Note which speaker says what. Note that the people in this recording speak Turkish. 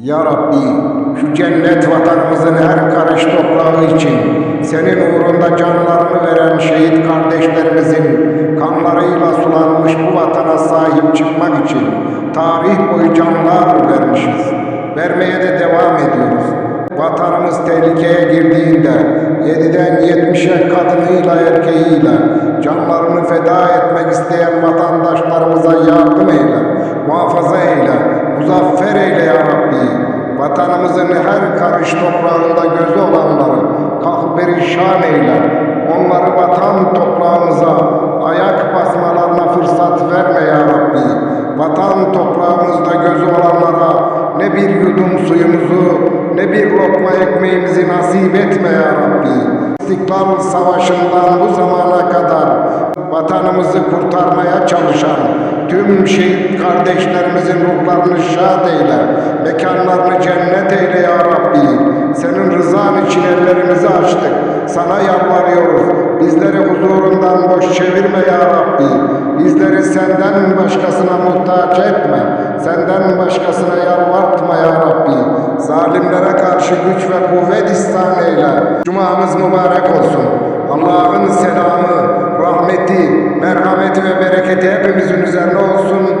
Speaker 1: Ya Rabbi şu cennet vatanımızın her karış toprağı için senin uğrunda canlarını veren şehit kardeşlerimizin kanlarıyla sulanmış bu vatana sahip çıkmak için tarih boyu canlar vermişiz. Vermeye de devam ediyoruz. Vatanımız tehlikeye girdiğinde 7'den 70'e kadınıyla erkeğiyle canlarını feda etmek isteyen vatandaşlarımıza yardım eyle, muhafaza eyle, karış toprağında gözü olanları kahı perişan eyle. Onları vatan toprağımıza ayak basmalarına fırsat verme ya Rabbi. Vatan toprağımızda gözü olanlara ne bir yudum suyumuzu ne bir lokma ekmeğimizi nasip etme ya Rabbi. İstiklal Savaşı'ndan bu zamana kadar vatanımızı kurtarmaya çalışan tüm şehit kardeşlerimizin ruhlarını şad eyle, mekanlarını cennet eyle ya sana yalvarıyoruz. Bizleri huzurundan boş çevirme ya Rabbi. Bizleri senden başkasına muhtaç etme. Senden başkasına yalvartma ya Rabbi. Zalimlere karşı güç ve kuvvet ihsan eyle. Cumamız mübarek olsun. Allah'ın selamı, rahmeti, merhameti ve bereketi hepimizin üzerine olsun.